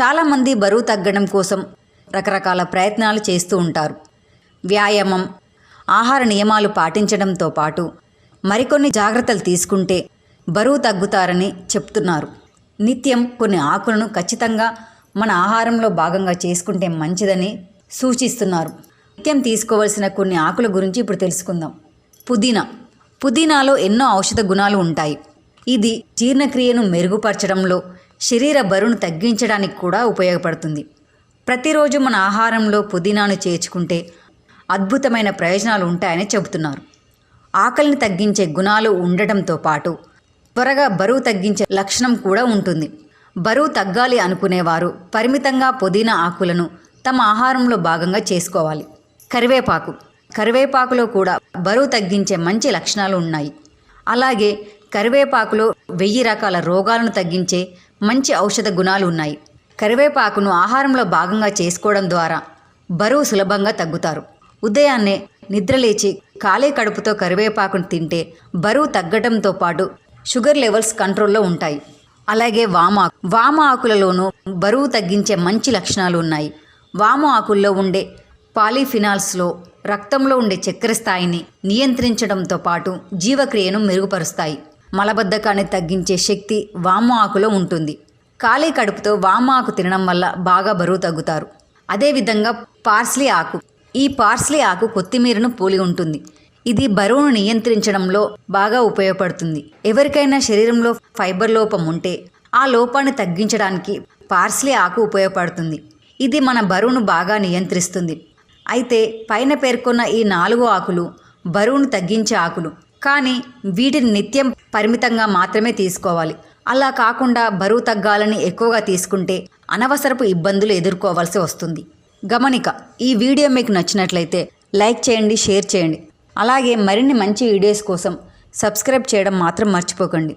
చాలామంది బరువు తగ్గడం కోసం రకరకాల ప్రయత్నాలు చేస్తూ ఉంటారు. వ్యాయామం ఆహార నియమాలు పాటించడంతో పాటు మరికొన్ని జాగ్రత్తలు తీసుకుంటే బరువు తగ్గుతారని చెప్తున్నారు. నిత్యం కొన్ని ఆకులను ఖచ్చితంగా మన ఆహారంలో భాగంగా చేసుకుంటే మంచిదని సూచిస్తున్నారు. నిత్యం తీసుకోవలసిన కొన్ని ఆకుల గురించి ఇప్పుడు తెలుసుకుందాం. పుదీనా. పుదీనాలో ఎన్నో ఔషధ గుణాలు ఉంటాయి. ఇది జీర్ణక్రియను మెరుగుపరచడంలో శరీర బరువును తగ్గించడానికి కూడా ఉపయోగపడుతుంది. ప్రతిరోజు మన ఆహారంలో పుదీనాను చేర్చుకుంటే అద్భుతమైన ప్రయోజనాలు ఉంటాయని చెబుతున్నారు. ఆకలిని తగ్గించే గుణాలు ఉండటంతో పాటు త్వరగా బరువు తగ్గించే లక్షణం కూడా ఉంటుంది. బరువు తగ్గాలి అనుకునేవారు పరిమితంగా పుదీనా ఆకులను తమ ఆహారంలో భాగంగా చేసుకోవాలి. కరివేపాకు. కరివేపాకులో కూడా బరువు తగ్గించే మంచి లక్షణాలు ఉన్నాయి. అలాగే కరివేపాకులో వెయ్యి రకాల రోగాలను తగ్గించే మంచి ఔషధ గుణాలు ఉన్నాయి. కరివేపాకును ఆహారంలో భాగంగా చేసుకోవడం ద్వారా బరువు సులభంగా తగ్గుతారు. ఉదయాన్నే నిద్రలేచి ఖాళీ కడుపుతో కరివేపాకును తింటే బరువు తగ్గడంతో పాటు షుగర్ లెవెల్స్ కంట్రోల్లో ఉంటాయి. అలాగే వామ వామ ఆకులలోనూ బరువు తగ్గించే మంచి లక్షణాలు ఉన్నాయి. వామ ఆకుల్లో ఉండే పాలిఫినాల్స్లో రక్తంలో ఉండే చక్కెర స్థాయిని నియంత్రించడంతో పాటు జీవక్రియను మెరుగుపరుస్తాయి. మలబద్ధకాన్ని తగ్గించే శక్తి వాము ఆకులో ఉంటుంది. ఖాళీ కడుపుతో వాము ఆకు తినడం వల్ల బాగా బరువు తగ్గుతారు. అదేవిధంగా పార్స్లీ ఆకు. ఈ పార్స్లీ ఆకు కొత్తిమీరను పోలి ఉంటుంది. ఇది బరువును నియంత్రించడంలో బాగా ఉపయోగపడుతుంది. ఎవరికైనా శరీరంలో ఫైబర్ లోపం ఉంటే ఆ లోపాన్ని తగ్గించడానికి పార్స్లీ ఆకు ఉపయోగపడుతుంది. ఇది మన బరువును బాగా నియంత్రిస్తుంది. అయితే పైన పేర్కొన్న ఈ నాలుగు ఆకులు బరువును తగ్గించే ఆకులు. కానీ వీటిని నిత్యం పరిమితంగా మాత్రమే తీసుకోవాలి. అలా కాకుండా బరువు తగ్గాలని ఎక్కువగా తీసుకుంటే అనవసరపు ఇబ్బందులు ఎదుర్కోవాల్సి వస్తుంది. గమనిక ఈ వీడియో మీకు నచ్చినట్లయితే లైక్ చేయండి షేర్ చేయండి. అలాగే మరిన్ని మంచి వీడియోస్ కోసం సబ్స్క్రైబ్ చేయడం మాత్రం మర్చిపోకండి.